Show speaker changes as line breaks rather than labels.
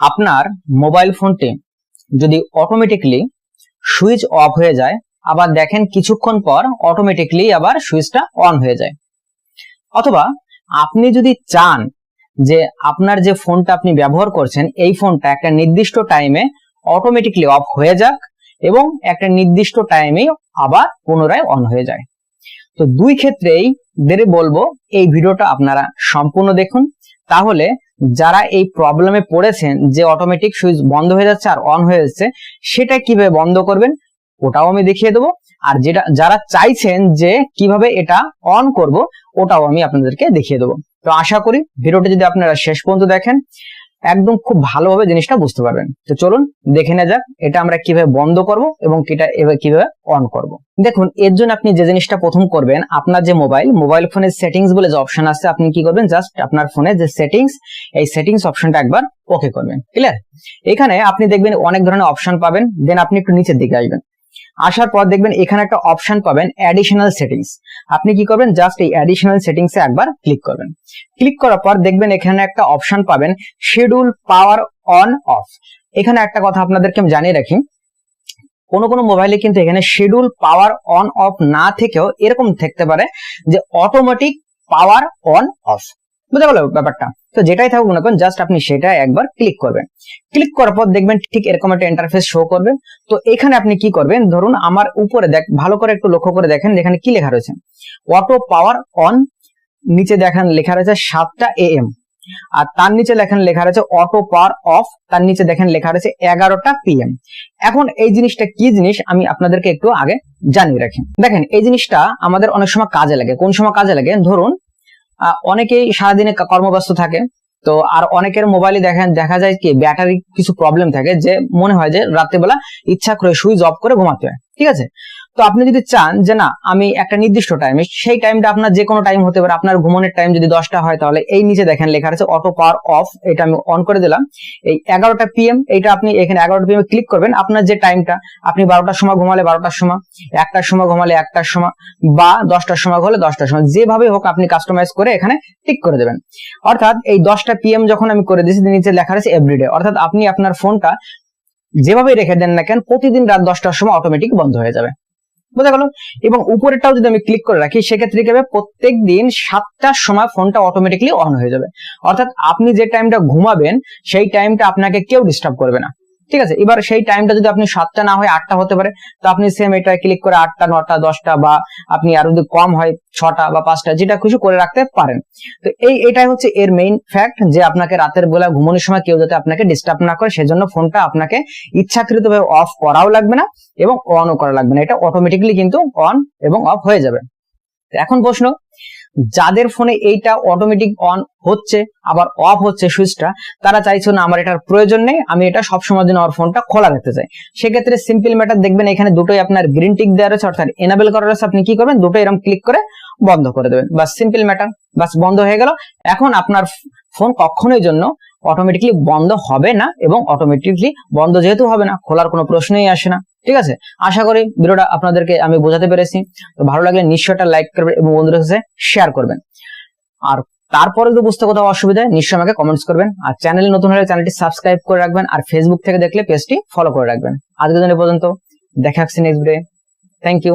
আপনার মোবাইল ফোনটি যদি অটোমেটিকলি সুইচ অফ হয়ে যায়, আবার দেখেন কিছুক্ষণ পর অটোমেটিকলি আবার সুইচটা অন হয়ে যায়। অথবা আপনি যদি চান যে আপনার যে ফোনটা আপনি ব্যবহার করছেন, এই ফোনটা একটা নির্দিষ্ট টাইমে অটোমেটিকলি অফ হয়ে যাক এবং একটা নির্দিষ্ট টাইমে আবার পুনরায় অন হয়ে যায়। তো দুই ক্ষেত্রেই দেরে বলব, এই ভিডিওটা আপনারা সম্পূর্ণ দেখুন। তাহলে যারা এই প্রবলেমে পড়েছেন যে অটোমেটিক সুইচ বন্ধ হয়ে যাচ্ছে আর অন হয়ে যাচ্ছে, সেটা কীভাবে বন্ধ করবেন ওটাও আমি দেখিয়ে দেবো। আর যেটা, যারা চাইছেন যে কীভাবে এটা অন করব, ওটাও আমি আপনাদেরকে দেখিয়ে দেবো। তো আশা করি ভিডিওটা যদি আপনারা শেষ পর্যন্ত দেখেন একদম খুব ভালোভাবে জিনিসটা বুঝতে পারবেন। তো চলুন দেখে নেওয়া যাক এটা আমরা কীভাবে বন্ধ করব এবং এটা কীভাবে অন করব। দেখুন, এর জন্য আপনি যে জিনিসটা প্রথম করবেন, আপনার যে মোবাইল মোবাইল ফোনের সেটিংস বলে যে অপশন আছে, আপনি কি করবেন? জাস্ট আপনার ফোনে যে সেটিংস এই সেটিংস অপশনটা একবার ওকে করবেন। ক্লিয়ার এখানে আপনি দেখবেন অনেক ধরনের অপশন পাবেন দেন আপনি একটু নিচের দিকে আসবেন। আসার পর দেখবেন এখানে একটা অপশন পাবেন অ্যাডিশনাল সেটিংস আপনি কি করবেন? জাস্ট এই অ্যাডিশনাল সেটিংস এ একবার ক্লিক করবেন। ক্লিক করার পর দেখবেন এখানে একটা অপশন পাবেন শিডিউল পাওয়ার অন অফ এখানে একটা কথা আপনাদেরকে আমি জানিয়ে রাখি, কোনো কোনো মোবাইলে কিন্তু এখানে শিডিউল পাওয়ার অন অফ না থেকেও এরকম থাকতে পারে যে অটোমেটিক পাওয়ার অন অফ বুঝতে পারল ব্যাপারটা? তো যেটাই থাকুক না কেন জাস্ট আপনি সেটা একবার ক্লিক করবেন। ক্লিক করার পর দেখবেন ঠিক এরকম একটা ইন্টারফেস শো করবে। তো এখানে আপনি কি করবেন? ধরুন আমার উপরে দেখ, ভালো করে একটু লক্ষ্য করে দেখেন এখানে কি লেখা রয়েছে। অটো পাওয়ার অন নিচে দেখেন লেখা রয়েছে সাতটা এএম আর তার নিচে লেখেন লেখা রয়েছে অটো পাওয়ার অফ তার নিচে দেখেন লেখা রয়েছে এগারোটা পিএম এখন এই জিনিসটা কি জিনিস? আমি আপনাদেরকে একটু আগে জানিয়ে রাখি। দেখেন, এই জিনিসটা আমাদের অনেক সময় কাজে লাগে। কোন সময় কাজে লাগে? ধরুন অনেকেই সারাদিনে কর্মব্যস্ত থাকে। তো আর অনেকের মোবাইলে দেখেন দেখা যায় কি ব্যাটারি কিছু প্রবলেম থাকে যে মনে হয় যে রাত্রেবেলা ইচ্ছা করে সুইচ অফ করে ঘুমাতে হয়। ঠিক আছে? তো আপনি যদি চান যে না, আমি একটা নির্দিষ্ট টাইমে সেই টাইমটা আপনার যে কোনো টাইম হতে পারে, আপনার ঘুমানোর টাইম যদি দশটা হয় তাহলে এই নিচে দেখেন লেখা আছে অটো পাওয়ার অফ এটা আমি অন করে দিলাম। এই এগারোটা পিএম এইটা আপনি এখানে এগারোটা পিএম ক্লিক করবেন, আপনার যে টাইমটা আপনি বারোটার সময় ঘুমালে বারোটার সময়, একটার সময় ঘুমালে একটার সময়, বা দশটার সময় হলে দশটার সময় যেভাবে হোক আপনি কাস্টমাইজ করে এখানে টিক করে দেবেন। অর্থাৎ এই দশটা পিএম যখন আমি করে দিয়েছি, নিচে লেখা আছে এভরিডে অর্থাৎ আপনি আপনার ফোনটা যেভাবে রেখে দেন না কেন, প্রতিদিন রাত দশটার সময় অটোমেটিক বন্ধ হয়ে যাবে। বোঝা গেল? এবং উপরেরটাও যদি আমি ক্লিক করে রাখি, সেক্ষেত্রে কি হবে? প্রত্যেক দিন সাতটার সময় ফোনটা অটোমেটিকলি অন হয়ে যাবে। অর্থাৎ আপনি যে টাইমটা ঘুমাবেন, সেই টাইমটা আপনাকে কেউ ডিস্টার্ব করবে না। ঠিক আছে? এবার সেই টাইমটা যদি আপনি সাতটা না হয়, আটটা হতে পারে, তো আপনি সেম এটা ক্লিক করে আটটা, নটা, দশটা বা আপনি আরও যদি কম হয়, ছটা বা পাঁচটা, যেটা খুশি করে রাখতে পারেন। তো এই, এটাই হচ্ছে এর মেইন ফ্যাক্ট যে আপনাকে রাতের বেলা ঘুমানোর সময় কেউ যাতে আপনাকে ডিস্টার্ব না করে, সেজন্য ফোনটা আপনাকে ইচ্ছাকৃতভাবে অফ করাও লাগবে না এবং অনও করা লাগবে না। এটা অটোমেটিকলি কিন্তু অন এবং অফ হয়ে যাবে। এখন প্রশ্ন যাদের ফোনে এইটা অটোমেটিক অন হচ্ছে, আবার অফ হচ্ছে সুইচটা তারা চাইছো না আমার এটার প্রয়োজন নেই, আমি এটা সবসময় জন্য আমার ফোনটা খোলা রাখতে চাই। সেক্ষেত্রে সিম্পল ম্যাটার দেখবেন এখানে দুটোই আপনার গ্রিন টিক দেওয়া রয়েছে, অর্থাৎ এনাবেল করা রয়েছে, আপনি কি করবেন দুটো এরকম ক্লিক করে বন্ধ করে দেবেন। বাস সিম্পল ম্যাটার বাস বন্ধ হয়ে গেল। এখন আপনার ফোন কখনোই জন্য অটোমেটিকলি বন্ধ হবে না এবং অটোমেটিকলি বন্ধ যেহেতু হবে না, খোলার কোনো প্রশ্নই আসে না, ঠিক আছে? আশা করি ভিডিওটা আপনাদেরকে আমি বোঝাতে পেরেছি। তো ভালো লাগলে নিশ্চয়ই একটা লাইক করবেন এবং বন্ধুদের কাছে শেয়ার করবেন। আর তারপরে তো বুঝতে কোথাও অসুবিধা নিশ্চয়ই আমাকে কমেন্টস করবেন। আর চ্যানেল নতুন হলে চ্যানেলটি সাবস্ক্রাইব করে রাখবেন আর ফেসবুক থেকে দেখলে পেজটি ফলো করে রাখবেন। আজকের জন্য পর্যন্ত। দেখা হচ্ছে নেক্সট ডে থ্যাংক ইউ